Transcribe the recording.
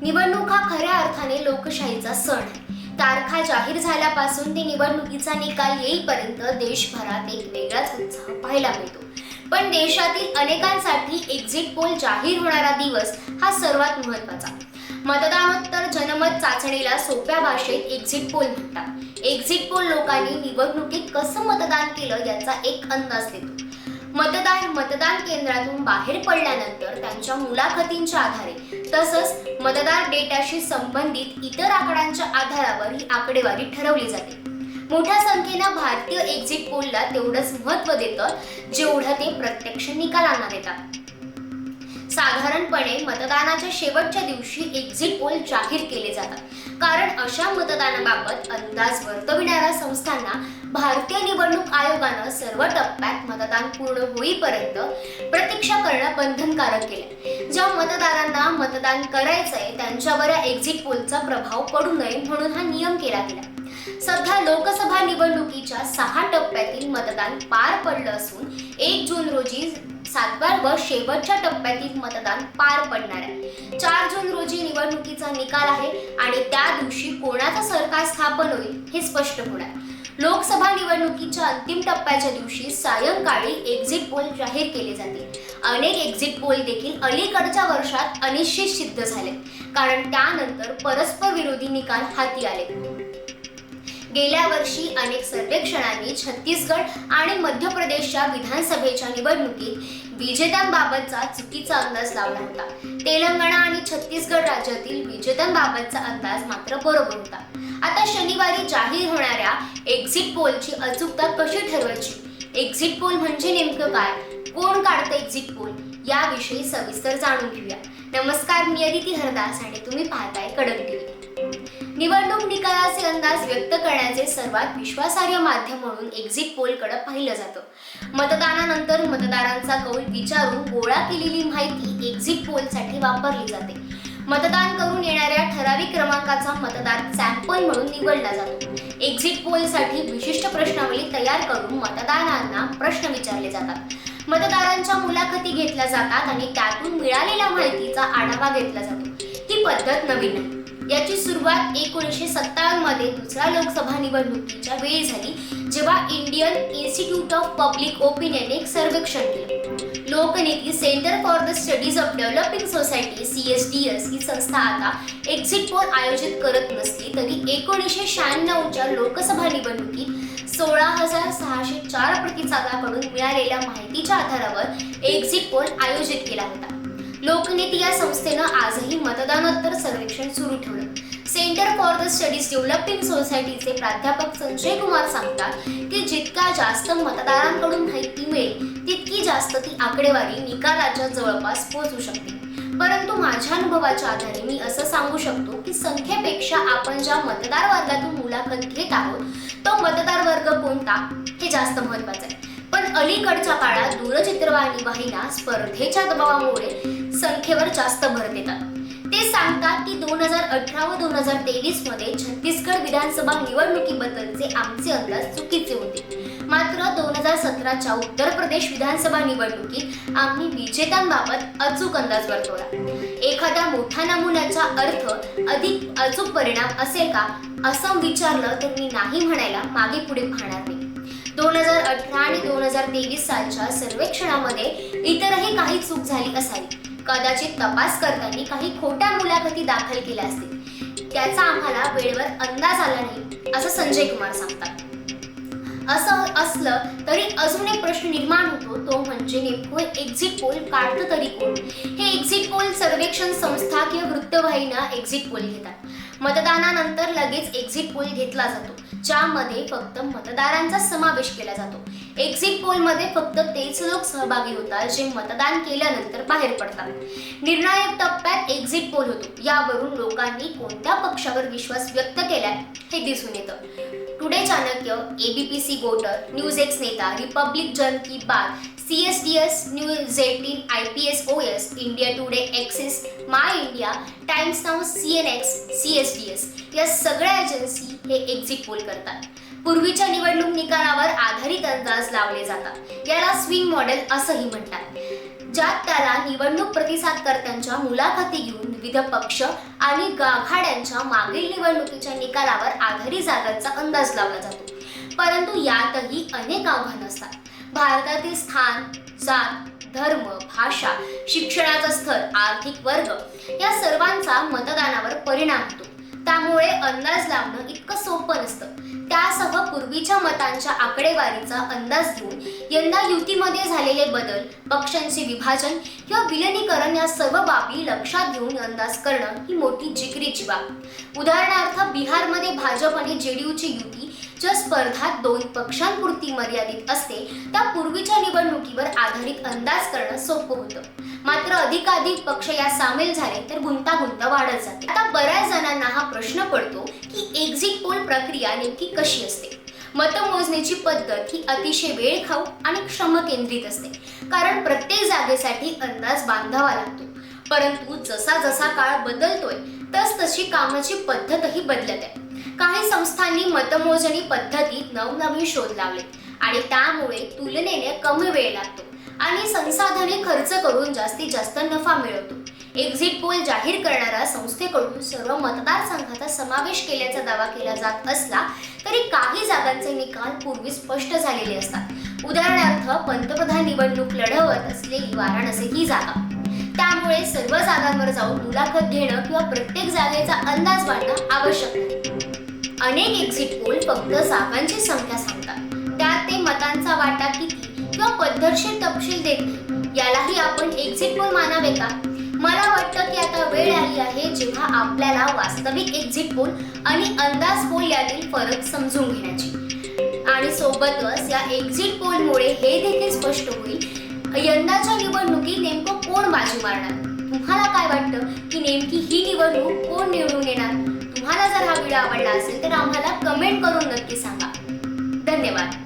निवडणूक हा खऱ्या अर्थाने लोकशाहीचा सण आहे. तारखा जाहीर झाल्यापासून ते निवडणुकीचा निकाल येईपर्यंत देशभरात एक वेगळाच उत्साह पाहायला मिळतो. पण देशातील अनेकांसाठी एक्झिट पोल जाहीर होणारा दिवस हा सर्वात महत्त्वाचा मतदानोत्तर जनमत चाचणीला सोप्या भाषेत एक्झिट पोल म्हणतात. एक्झिट पोल लोकांनी निवडणुकीत कसं मतदान केलं याचा एक अंदाज देतो. मतदार मतदान केंद्रातून बाहेर पडल्यानंतर त्यांच्या मुलाखतींच्या आधारे तसंच मतदार डेटाशी संबंधित इतर आकड्यांच्या आधारावर ही आकडेवारी ठरवली जाते. मोठ्या संख्येनं भारतीय एक्झिट पोलला तेवढंच महत्त्व देतं जेवढं ते प्रत्यक्ष निकालांना देतात. साधारणपणे मतदानाच्या शेवटच्या दिवशी एक्झिट पोल जाहीर केले जातात. कारण अशा मतदानाबाबत अंदाज वर्तविणाऱ्या संस्थांना भारतीय निवडणूक आयोगानं सर्व टप्प्यात मतदान पूर्ण होईपर्यंत प्रतीक्षा करणं बंधनकारक केलं. ज्या मतदारांना मतदान करायचंय त्यांच्यावर या एक्झिट पोलचा प्रभाव पडू नये म्हणून हा नियम केला गेला. सध्या लोकसभा निवडणुकीच्या सहा टप्प्यातील मतदान पार पडलं असून एक जून रोजी सातव्या व शेवटच्या टप्प्यातील मतदान पार पडणार आहे. चार जून रोजी निवडणुकीचा निकाल आहे आणि त्या दिवशी कोणाचं सरकार स्थापन होईल हे स्पष्ट होणार. लोकसभा निवडणुकीच्या अंतिम टप्प्याच्या दिवशी सायंकाळी एक्झिट पोल जाहीर केले जाते. अनेक एक्झिट पोल देखील अलीकडच्या वर्षात अनिश्चित सिद्ध झाले. कारण त्यानंतर परस्पर विरोधी निकाल हाती आले. गेल्या वर्षी अनेक सर्वेक्षणांनी छत्तीसगड आणि मध्य प्रदेशच्या विधानसभेच्या निवडणुकीत विजेत्यांबाबतचा चुकीचा अंदाज लावला होता. तेलंगणा आणि छत्तीसगड राज्यातील विजेत्यांबाबतचा अंदाज मात्र बरोबर होता. आता शनिवारी जाहीर होणाऱ्या एक्झिट पोलची अचूकता कशी ठरवायची? एक्झिट पोल म्हणजे नेमकं काय? कोण काढतं एक्झिट पोल याविषयी सविस्तर जाणून घेऊया. नमस्कार मी अदिती हरदास आणि तुम्ही पाहताय कडक टीव्ही. निवडणूक निकालाचे अंदाज व्यक्त करण्याचे सर्वात विश्वासार्ह माध्यम म्हणून एक्झिट पोलकडे पाहिलं जातं. मतदानानंतर मतदारांचा कौल विचारून गोळा केलेली माहिती एक्झिट पोलसाठी वापरली जाते. मतदान करून येणाऱ्या क्रमांकाचा मतदार सॅम्पल म्हणून निवडला जातो. एक्झिट पोलसाठी विशिष्ट प्रश्नावली तयार करून मतदारांना प्रश्न विचारले जातात. मतदारांच्या मुलाखती घेतल्या जातात आणि त्यातून मिळालेल्या माहितीचा आढावा घेतला जातो. ही पद्धत नवीन आहे. याची सुरुवात एकोणीसशे सत्तावन्नमध्ये दुसऱ्या लोकसभा निवडणुकीच्या वेळी झाली जेव्हा Indian Institute of Public Opinion एक सर्वेक्षण केलं. Lokniti centre for the studies of developing society C S D S ही संस्था आता एक्झिट पोल आयोजित करत नसली तरी एकोणीसशे शहाण्णवच्या लोकसभा निवडणुकीत सोळा हजार सहाशे चार प्रतिसादाकडून मिळालेल्या माहितीच्या आधारावर एक्झिट पोल आयोजित केला होता. लोकनीती या संस्थेनं आजही मतदानोत्तर सर्वेक्षण सुरू ठेवलं. Centre for the studies developing सोसायटीचे प्राध्यापक संजय कुमार सांगतात की जितका जास्त मतदारांकडून माहिती मिळेल तितकी जास्त ती आकडेवारी निकालाच्या जवळपास पोहोचू शकते. परंतु माझ्या अनुभवाच्या आधारे मी असं सांगू शकतो की संख्येपेक्षा आपण ज्या मतदार वर्गातून मुलाखत घेत आहोत तो मतदार वर्ग कोणता हे जास्त महत्वाचं आहे. पण अलीकडच्या काळात दूरचित्रवाणी वाहिन्या स्पर्धेच्या दबावामुळे संख्येवर जास्त भर देतात. ते सांगतात की दोन हजार अठरा व दोन हजार तेवीसमध्ये छत्तीसगड विधानसभा निवडणुकीबद्दलचे आमचे अंदाज चुकीचे होते. सतराच्या उत्तर प्रदेश विधानसभा निवडणुकीत आम्ही विजेत्यांबाबत अचूक अंदाज वर्तवला. एखाद्या मोठ्या नमुन्याचा अर्थ अधिक अचूक परिणाम असेल का असं विचारलं तर मी नाही म्हणायला मागे पुढे पाहणार नाही. दोन हजार अठरा आणि दोन हजार तेवीस सालच्या सर्वेक्षणामध्ये इतरही काही चूक झाली असावी. कदाचित तपास करताना काही खोट्या मुलाखती दाखल केल्या असतील. त्याचा आम्हाला वेळेवर अंदाज आला नाही असं संजय कुमार सांगतात. असं असलं तरी अजून एक प्रश्न निर्माण होतो तो म्हणजे नेमकं एक्झिट पोल काढतं तरी कोण? हे एक्झिट पोल सर्वेक्षण संस्था किंवा वृत्तवाहिन्या एक्झिट पोल घेतात. मतदानानंतर लगेच एक्झिट पोल घेतला जातो ज्यामध्ये फक्त मतदारांचा समावेश केला जातो. एक्झिट पोलमध्ये फक्त तेच लोक सहभागी होतात जे मतदान केल्यानंतर बाहेर पडतात. निर्णायक टप्प्यात एक्झिट पोल होतो. यावरून लोकांनी कोणत्या पक्षावर विश्वास व्यक्त केलाय हे दिसून येतं. Today Chanakya ABPC voter news X Neta Republic Jan Ki Baat C S D S news eighteen I P S O S India Today Axis My India Times Now C N X C S D S या सगळ्या agency हे exit poll करतात. पूर्वीच्या निवडणूक निकालावर आधारित अंदाज लावले जातात. याला स्विंग मॉडेल असंही म्हणतात. ज्यात त्याला निवडणूक प्रतिसादकर्त्यांच्या मुलाखती घेऊन विविध पक्ष आणि गाभाड्यांच्या मागील निवडणुकीच्या निकालावर आधारित जागांचा अंदाज लावला जातो. परंतु यातही अनेक आव्हानं असतात. भारतातील स्थान जात धर्म भाषा शिक्षणाचं स्तर आर्थिक वर्ग या सर्वांचा मतदानावर परिणाम होतो. त्यामुळे अंदाज लावणं इतकं सोपं नसतं. त्यासह पूर्वीच्या मतांच्या आकडेवारीचा अंदाज घेऊन यंदा युतीमध्ये झालेले बदल पक्षांचे विभाजन किंवा विलिनीकरण या सर्व बाबी लक्षात घेऊन अंदाज करणं ही मोठी जिकरीची बाब उदाहरणार्थ बिहारमध्ये भाजप आणि जेडीयूची युती ज्या स्पर्धा दोन पक्षांपुरती मर्यादित असते त्या पूर्वीच्या निवडणुकीवर आधारित अंदाज करणं सोपं होतं. मात्र अधिकाधिक पक्ष या सामील झाले तर गुंतागुंत वाढत जाते. आता बऱ्याच जणांना हा प्रश्न पडतो की एक्झिट पोल प्रक्रिया नेमकी कशी असते? मतमोजणीची पद्धत ही अतिशय वेळ खाऊ आणि श्रम केंद्रित असते. कारण प्रत्येक जागेसाठी अंदाज बांधावा लागतो. परंतु जसा जसा काळ बदलतोय तस तशी कामाची पद्धतही बदलत. आहे काही संस्थांनी मतमोजणी पद्धतीत नवनवीन शोध लावले आणि त्यामुळे तुलनेने कमी वेळ लागतो. आणि संसाधने खर्च करून जास्तीत जास्त नफा मिळवतो. एक्झिट पोल जाहीर करणाऱ्या संस्थेकडून सर्व मतदारसंघाचा समावेश केल्याचा दावा केला जात असला तरी काही जागांचे निकाल पूर्वी स्पष्ट झालेले असतात. उदाहरणार्थ पंतप्रधान निवडणूक लढवत असलेली वाराणसी ही जागा. त्यामुळे सर्व जागांवर जाऊन मुलाखत घेणं किंवा प्रत्येक जागेचा अंदाज बांधणं आवश्यक नाही अनेक एक्झिट पोल फक्त जागांची संख्या सांगतात. त्यात ते मतांचा वाटा किती किंवा पद्धतशीर तपशील देत यालाही आपण एक्झिट पोल मानावे का? मला वाटतं की आता वेळ आली आहे जेव्हा आपल्याला वास्तविक एक्झिट पोल आणि अंदाज पोल यातील फरक समजून घेण्याची. आणि सोबतच या एक्झिट पोलमुळे हे देखील स्पष्ट होईल यंदाच्या निवडणुकीत नेमकं कोण बाजू मारणार? तुम्हाला काय वाटतं की नेमकी ही निवडणूक कोण निवडून येणार? तुम्हाला जर हा व्हिडिओ आवडला असेल तर आम्हाला कमेंट करून नक्की सांगा. धन्यवाद.